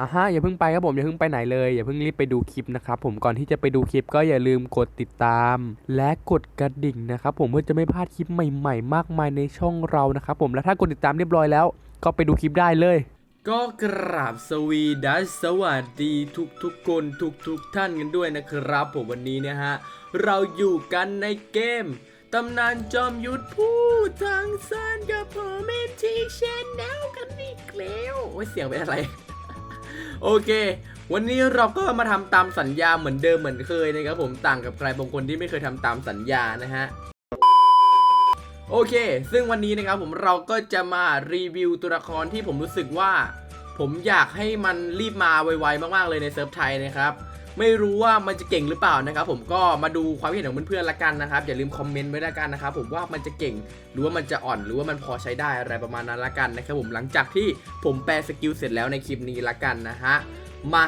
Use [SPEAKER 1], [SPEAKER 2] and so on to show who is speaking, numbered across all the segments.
[SPEAKER 1] อะฮะอย่าเพิ่งไปครับผมอย่าเพิ่งไปไหนเลยอย่าเพิ่งรีบไปดูคลิปนะครับผมก่อนที่จะไปดูคลิปก็อย่าลืมกดติดตาม และกดกระดิ่งนะครับผมเพื่อจะไม่พลาดคลิปใหม่ๆ มากมายในช่องเรานะครับผมและถ้ากดติดตามเรียบร้อยแล้ว ก็ไปดูคลิปได้เลย ก็กราบสวีดัสสวัสดีทุกทุกๆคนทุกทุกๆท่านกันด้วยนะครับ ผมวันนี้นะฮะเราอยู่กันในเกมตำนานจอมยุทธผู้ทางซานกับผมเอนทีชแนลกันอีกแล้วโอ้ยเสียงเป็นอะไร โอเค วันนี้เราก็มาทำตามสัญญาเหมือนเดิมเหมือนเคยนะครับผมต่างกับใครบางคนที่ไม่เคยทำตามสัญญานะฮะโอเค ซึ่งวันนี้นะครับผมเราก็จะมารีวิวตัวละครที่ผมรู้สึกว่า ผมอยากให้มันรีบมาไวๆมากๆเลยในเซิร์ฟไทยนะครับ ไม่รู้ว่ามันจะเก่งหรือเปล่านะครับผมก็มาดูความคิดเห็นของเพื่อนๆละกันนะครับอย่าลืมคอมเมนต์ไว้ละกันนะครับผมว่ามันจะเก่งหรือว่ามันจะอ่อนหรือว่ามันพอใช้ได้อะไรประมาณนั้นละกันนะครับผมหลังจากที่ผมแปลสกิลเสร็จแล้วในคลิปนี้ละกันนะฮะมา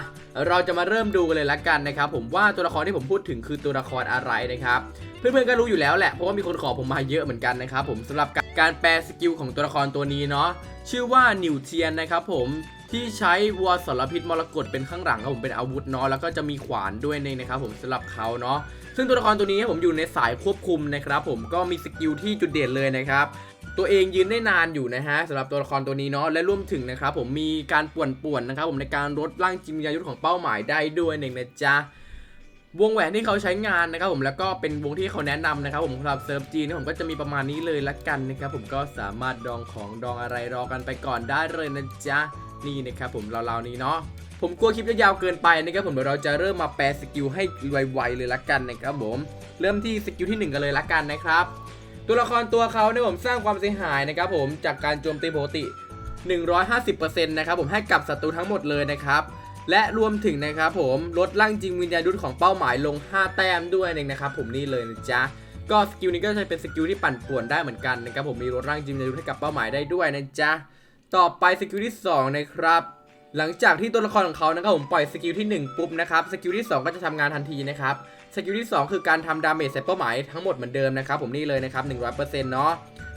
[SPEAKER 1] เราจะมาเริ่มดูกันเลยละกันนะครับผมว่าตัวละครที่ผมพูดถึงคือตัวละครอะไรนะครับเพื่อนๆก็รู้อยู่แล้วแหละเพราะว่ามีคนขอผมมาเยอะเหมือนกันนะครับผมสำหรับการแปลสกิลของตัวละครตัวนี้เนาะชื่อว่านิวเทียนนะครับผม ที่ใช้วัวสารพิษมรกตเป็นข้างหลังครับผมเป็นอาวุธเนาะแล้วก็จะมีขวานด้วยนี่นะครับผมสำหรับเขาเนาะซึ่งตัวละครตัวนี้ผมอยู่ในสายควบคุมนะครับผมก็มีสกิลที่จุดเด่นเลยนะครับตัวเองยืนได้นานอยู่นะฮะสำหรับตัวละครตัวนี้เนาะและรวมถึงนะครับผมมีการป่วนป่วนนะครับผมในการลดร่างจิมยายุทธของเป้าหมายได้ด้วยหนึ่งนะจ๊ะวงแหวนที่เขาใช้งานนะครับผมแล้วก็เป็นวงที่เขาแนะนำนะครับผมสำหรับเซิร์ฟจีนผมก็จะมีประมาณนี้เลยละกันนะครับผมก็สามารถดองของดองอะไรรอกันไปก่อนได้เลยนะจ๊ะ นี่นะครับผมเราๆนี้เนาะผมกลัวคลิปจะยาวเกินไปนะครับผมเดี๋ยวเราจะเริ่มมาแปลสกิลให้ไวๆเลยละกันนะครับผมเริ่มที่สกิลที่หนึ่งกันเลยละกันนะครับตัวละครตัวเขาเนี่ยผมสร้างความเสียหายนะครับผมจากการโจมตีปกติ 150%นะครับผมให้กับศัตรูทั้งหมดเลยนะครับและรวมถึงนะครับผมลดร่างจริงวิญญาณยุทธของเป้าหมายลง 5 แต้มด้วยเองนะครับผมนี่เลยนะจ๊ะก็สกิลนี้ก็จะเป็นสกิลที่ปั่นป่วนได้เหมือนกันนะครับผมมีลดร่างจริงวิญญาณยุทธให้กับเป้าหมายได้ด้วยนะจ๊ะ ต่อไปสกิลที่2นะครับหลังจากที่ตัวละครของเขานะครับผมปล่อยสกิลที่ 1 ปุ๊บนะครับสกิลที่ 2 ก็จะทำงานทันทีนะครับสกิลที่ 2 คือการทำดาเมจใส่เป้าหมายทั้งหมดเหมือนเดิมนะครับผมนี่เลยนะครับ100%เนาะ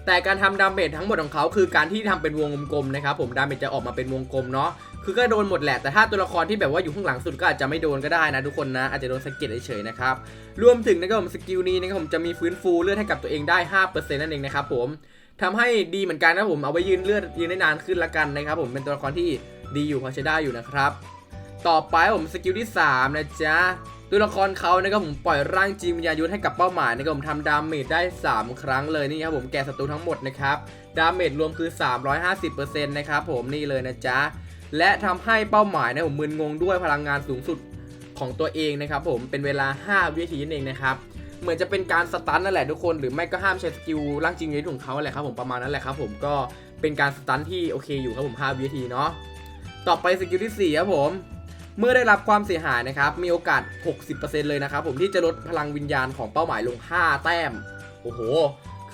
[SPEAKER 1] แต่การทำดาเมจทั้งหมดของเขาคือการที่ทำเป็นวงกลมนะครับผมดาเมจจะออกมาเป็นวงกลมเนาะคือก็โดนหมดแหละแต่ถ้าตัวละครที่แบบว่าอยู่ข้างหลังสุดก็อาจจะไม่โดนก็ได้นะทุกคนนะอาจจะโดนสะเก็ดเฉยๆนะครับรวมถึงนะครับผมสกิลนี้นะครับผมจะมีฟื้นฟูเลือดให้กับตัวเองได้ 5%นั่นเองนะครับผม ทำให้ดีเหมือนกันนะผมเอาไว้ยืนเลือดยืนได้นานขึ้นละกันนะครับผมเป็นตัวละครที่ดีอยู่พอใช้ได้อยู่นะครับ ต่อไปผมสกิลที่ 3 นะจ๊ะตัวละครเขานะครับผมปล่อยร่างจีมยายุทธให้กับเป้าหมายนะครับผมทำดาเมจได้ 3 ครั้งเลยนี่ครับผมแก่ศัตรูทั้งหมดนะครับดาเมจรวมคือ 350%นะครับผมนี่เลยนะจ๊ะและทำให้เป้าหมายนะผมมึนงงด้วยพลังงานสูงสุดของตัวเองนะครับผมเป็นเวลา 5 วินาทีนั่นเองนะครับ เหมือนจะเป็นการสตันนั่นแหละทุกคน หรือไม่ก็ห้ามใช้สกิลร่างจริงในของเขาแหละครับผมประมาณนั้นแหละครับผมก็เป็นการสตันที่โอเคอยู่ครับผม5วินาทีเนาะต่อไปสกิลที่4ครับผมเมื่อได้รับความเสียหายนะครับ มีโอกาส 60%เลยนะครับผมที่จะลดพลังวิญญาณของเป้าหมายลง 5 แต้ม โอ้โห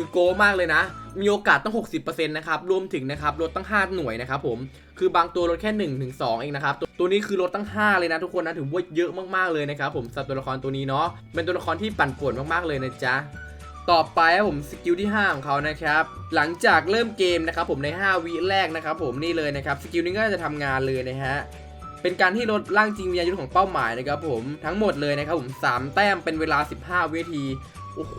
[SPEAKER 1] คือโกมากเลยนะ มีโอกาสตั้ง 60%นะครับ รวมถึงนะครับลดตั้ง 5 หน่วยนะครับผม คือบางตัวลดแค่1ถึง2เองนะครับตัวตัวนี้คือลดตั้ง 5 เลยนะทุกคนนะ ถือว่าเยอะมากๆเลยนะครับผมสำหรับตัวละครตัวนี้เนาะ เป็นตัวละครที่ปั่นป่วนมากๆเลยนะจ๊ะต่อไปครับผมสกิลที่ 5 ของเขานะครับ หลังจากเริ่มเกมนะครับผมใน 5 วิแรกนะครับผมนี่เลยนะครับสกิลนี้ก็จะทำงานเลยนะฮะเป็นการที่ลดร่างจริงวิญญาณยุทธของเป้าหมายนะครับผมทั้งหมดเลยนะครับผม 3 แต้มเป็นเวลา 15 วินาที โอ้โห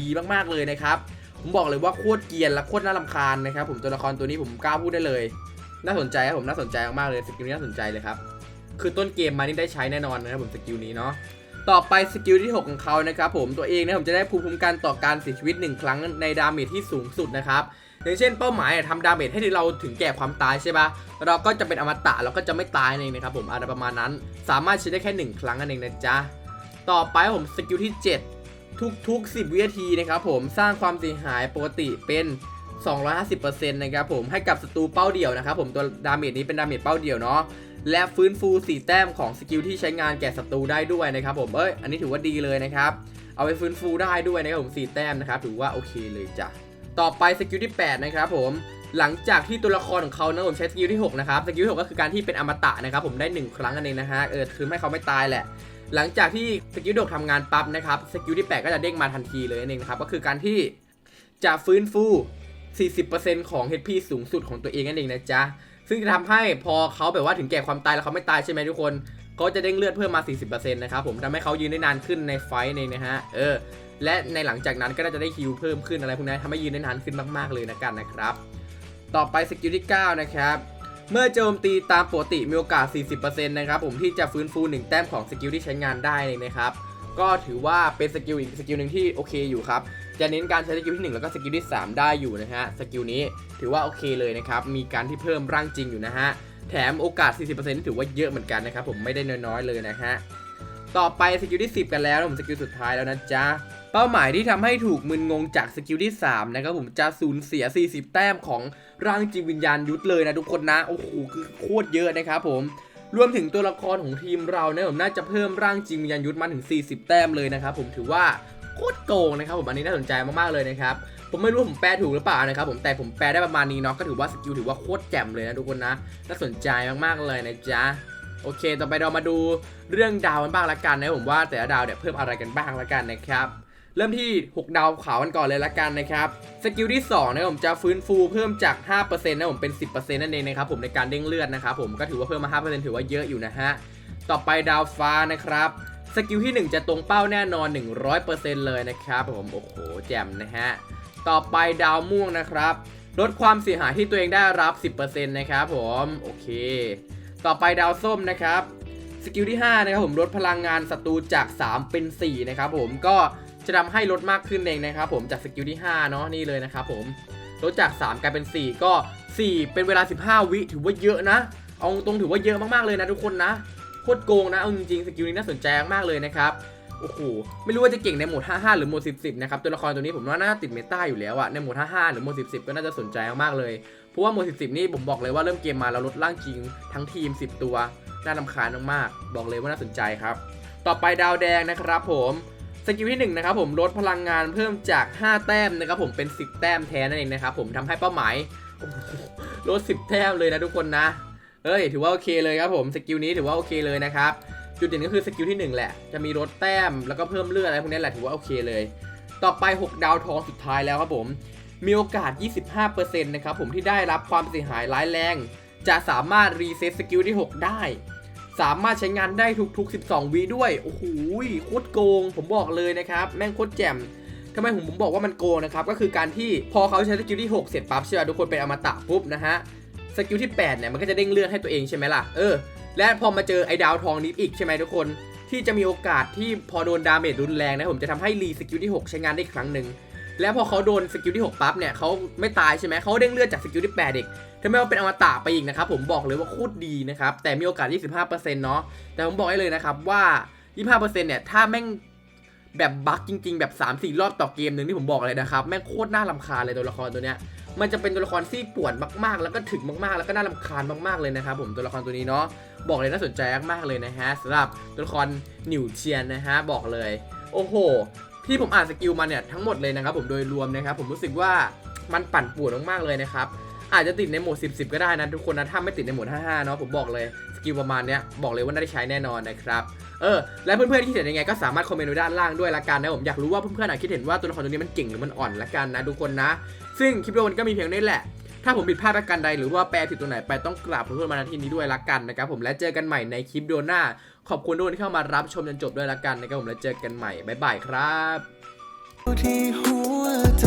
[SPEAKER 1] ดีมากๆเลยนะครับ ผมบอกเลยว่าโคตรเกียนและโคตรน่ารำคาญนะครับ ผมตัวละครตัวนี้ผมกล้าพูดได้เลย น่าสนใจครับผมน่าสนใจมากๆเลยสกิลนี้น่าสนใจเลยครับคือต้นเกมมานี่ได้ใช้แน่นอนนะครับผมสกิลนี้เนาะต่อไปสกิลที่ 6 ของเขานะครับผมตัวเองเนี่ยผมจะได้ภูมิคุ้มกันต่อการเสียชีวิต 1 ครั้งในดาเมจที่สูงสุดนะครับอย่างเช่นเป้าหมายทำดาเมจให้เราถึงแก่ความตายใช่ปะเราก็จะเป็นอมตะเราก็จะไม่ตายนั่นเองนะครับผมอะไรประมาณนั้น สามารถใช้ได้แค่ 1 ครั้งนั่นเองนะจ๊ะต่อไปผมสกิลที่ 7 ทุกๆ 10 วินาทีนะครับผมสร้างความเสียหายปกติเป็น 250%นะครับผมให้กับศัตรูเป้าเดี่ยวนะครับผมตัวดาเมจนี้เป็นดาเมจเป้าเดี่ยวเนาะและฟื้นฟู 4 แต้มของสกิลที่ใช้งานแก่ศัตรูได้ด้วยนะครับผมเอ้ยอันนี้ถือว่าดีเลยนะครับเอาไปฟื้นฟูได้ด้วยนะครับผม4แต้มนะครับถือว่าโอเคเลยจ้ะต่อไปสกิลที่ 8 นะครับผมหลังจากที่ตัวละครของเขานะผมใช้สกิลที่ 6 นะครับ สกิลที่ 6 ก็คือการที่เป็นอมตะนะครับผมได้ 1 ครั้งนั่นเองนะฮะเออคือให้เขาไม่ตายแหละ หลังจากที่สกิลที่6ทำงานปั๊บนะครับสกิลที่8ก็จะเด้งมาทันทีเลยนั่นเองนะครับก็คือการที่จะฟื้นฟู 40%ของ HP สูงสุดของตัวเองนั่นเองนะจ๊ะซึ่งจะทำให้พอเขาแบบว่าถึงแก่ความตายแล้วเขาไม่ตายใช่ไหมทุกคนเขาจะเด้งเลือดเพิ่มมา 40%นะครับผมทำให้เขายืนได้นานขึ้นในไฟท์นี่นะฮะเออและในหลังจากนั้นก็น่าจะได้ฮิวเพิ่มขึ้นอะไรพวกนี้ทำให้ยืนได้นานขึ้นมาก ๆเลยนะกันนะครับ ต่อไปสกิลที่ 9 นะครับ เมื่อโจมตีตามปกติมีโอกาส 40%นะครับผมที่จะฟื้นฟู1แต้มของสกิลที่ใช้งานได้เลยนะครับ ก็ถือว่าเป็นสกิลอีกสกิลหนึ่งที่โอเคอยู่ครับ จะเน้นการใช้สกิลที่ 1 แล้วก็สกิลที่ 3 ได้อยู่นะฮะ สกิลนี้ถือว่าโอเคเลยนะครับ มีการที่เพิ่มร่างจริงอยู่นะฮะ แถมโอกาส 40%นี่ถือว่าเยอะเหมือนกันนะครับผมไม่ได้น้อยๆเลยนะฮะ ต่อไปสกิลที่ 10 กันแล้วผมสกิลสุดท้ายแล้วนะจ๊ะ เป้าหมายที่ทำให้ถูกมึนงงจากสกิลที่ 3 นะครับผมจะสูญเสีย 40 แต้มของร่างจิตวิญญาณยุทธเลยนะทุกคนนะ โอ้โหคือโคตรเยอะนะครับผมรวมถึงตัวละครของทีมเราเนี่ยผมน่าจะเพิ่มร่างจิตวิญญาณยุทธมาถึง 40 แต้มเลยนะครับผมถือว่าโคตรโกงนะครับผมอันนี้น่าสนใจมากๆเลยนะครับผมไม่รู้ผมแปลถูกหรือเปล่านะครับผมแต่ผมแปลได้ประมาณนี้เนาะก็ถือว่าสกิลถือว่าโคตรแจ่มเลยนะทุกคนนะน่าสนใจมากๆเลยนะจ๊ะโอเค ต่อไปเรามาดูเรื่องดาวกันบ้างละกันนะผมว่าแต่ละดาวเนี่ยเพิ่มอะไรกันบ้างละกันนะครับ เริ่มที่ 6 ดาวขาวกันก่อนเลยละกันนะครับสกิลที่2นะผมจะฟื้นฟูเพิ่มจาก 5%นะผมเป็น 10%นั่นเองนะครับผมในการเด้งเลือดนะครับผมก็ถือว่าเพิ่มมา 5%ถือว่าเยอะอยู่นะฮะต่อไปดาวฟ้านะครับสกิลที่ 1 จะตรงเป้าแน่นอน 100%เลยนะครับผมโอ้โหแจ่มนะฮะต่อไปดาวม่วงนะครับ ลดความเสียหายที่ตัวเองได้รับ 10%นะครับผมโอเค ต่อไปดาวส้มนะครับสกิลที่5นะครับผมลดพลังงานศัตรูจาก 3 เป็น 4 นะครับผมก็ จะทำให้ลดมากขึ้นเองนะครับผมจากสกิลที่ 5 เนาะนี่เลยนะครับผมลดจาก 3 กลายเป็น 4 ก็ 4 เป็นเวลา 15 วิถือว่าเยอะนะ เอาตรงถือว่าเยอะมากๆเลยนะทุกคนนะโคตรโกงนะเอาจริงๆสกิลนี้น่าสนใจมากๆเลยนะครับโอ้โหไม่รู้ว่าจะเก่งในโหมด 55 หรือโหมด 10 10 นะครับตัวละครตัวนี้ผมว่าน่าติดเมตาอยู่แล้วอะในโหมด 55 หรือโหมด 10 10 ก็น่าจะสนใจมากๆเลยเพราะว่าโหมด 10 10 นี่ผมบอกเลยว่าเริ่มเกมมาเราลดร่างจริงทั้งทีม 10 ตัวน่าลำคาญมากๆบอกเลยว่าน่าสนใจครับ ต่อไปดาวแดงนะครับผม สกิลที่1นะครับผมลดพลังงานเพิ่มจาก 5 แต้มนะครับผมเป็น 10 แต้มแทนนั่นเองนะครับผมทำให้เป้าหมายลด 10 แต้มเลยนะทุกคนนะเอ้ยถือว่าโอเคเลยครับผมสกิลนี้ถือว่าโอเคเลยนะครับจุดเด่นก็คือสกิลที่ 1 แหละ จะมีลดแต้มแล้วก็เพิ่มเลือดอะไรพวกนี้แหละถือว่าโอเคเลย ต่อไป 6 ดาวทองสุดท้ายแล้วครับผมมีโอกาส 25%นะครับผมที่ได้รับความเสียหายร้ายแรง จะสามารถรีเซ็ตสกิลที่ 6 ได้ สามารถใช้งานได้ทุก ๆ 12วิด้วย โอ้โหโคตรโกง ผมบอกเลยนะครับ แม่งโคตรแจ่มทำไมผมผมบอกว่ามันโกงนะครับ ก็คือการที่พอเขาใช้สกิลที่ 6 เสร็จปั๊บใช่ไหมทุกคนเป็นอมตะปุ๊บนะฮะ สกิลที่ 8 เนี่ย มันก็จะเด้งเลือดให้ตัวเองใช่ไหมล่ะ เออ และพอมาเจอไอ้ดาวทองนี้อีกใช่ไหมทุกคน ที่จะมีโอกาสที่พอโดนดาเมจรุนแรงนะผมจะทำให้รีสกิลที่ 6 ใช้งานได้อีกครั้งหนึ่งแล้วพอเขาโดนสกิลที่ 6 ปั๊บเนี่ยเขาไม่ตายใช่ไหมเขาเด้งเลือดจากสกิลที่8เด็ก ทำให้ว่าเป็นอมตะไปอีกนะครับผมบอกเลยว่าโคตรดีนะครับ แต่มีโอกาส 25%เนาะแต่ผมบอกให้เลยนะครับว่า 25%เนี่ยถ้าแม่งแบบบั๊กจริง ๆ แบบ 3-4 รอบต่อเกมหนึ่งที่ผมบอกเลยนะครับ แม่งโคตรน่ารำคาญเลยตัวละครตัวเนี้ยมันจะเป็นตัวละครซี่ป่วนมากๆ แล้วก็ถึงมากๆ แล้วก็น่ารำคาญมากๆเลยนะครับผมตัวละครตัวนี้เนาะบอกเลยน่าสนใจมากๆเลยนะฮะสำหรับตัวละครหนิวเชียนนะฮะบอกเลย โอ้โห ที่ผมอ่านสกิลมาเนี่ยทั้งหมดเลยนะครับผมโดยรวมนะครับผมรู้สึกว่ามันปั่นป่วนมากๆเลยนะครับ อาจจะติดในโหมด 10 10 ก็ได้นะทุกคนนะ ถ้าไม่ติดในโหมด 55 เนาะผมบอกเลย สกิลประมาณเนี้ยบอกเลยว่าน่าได้ใช้แน่นอนนะครับ เออ และเพื่อนๆที่เห็นยังไงก็สามารถคอมเมนต์ไว้ด้านล่างด้วยละกันนะผมอยากรู้ว่าเพื่อนๆอะคิดเห็นว่าตัวละครตัวนี้มันเก่งหรือมันอ่อนละกันนะทุกคนนะ ซึ่งคลิปวิดีโอนี้ก็มีเพียงนี้แหละถ้าผมผิดพลาดประการใดหรือว่าแปลผิดตรงไหนไปต้องกราบขอโทษมาณที่นี้ด้วยละกันนะครับผมและเจอกันใหม่ในคลิปวิดีโอหน้า ขอบคุณทุกคนที่เข้ามารับชมจนจบด้วยละกันนะครับผมแล้วเจอกันใหม่บ๊ายบายครับ
[SPEAKER 2] ที่หัวใจ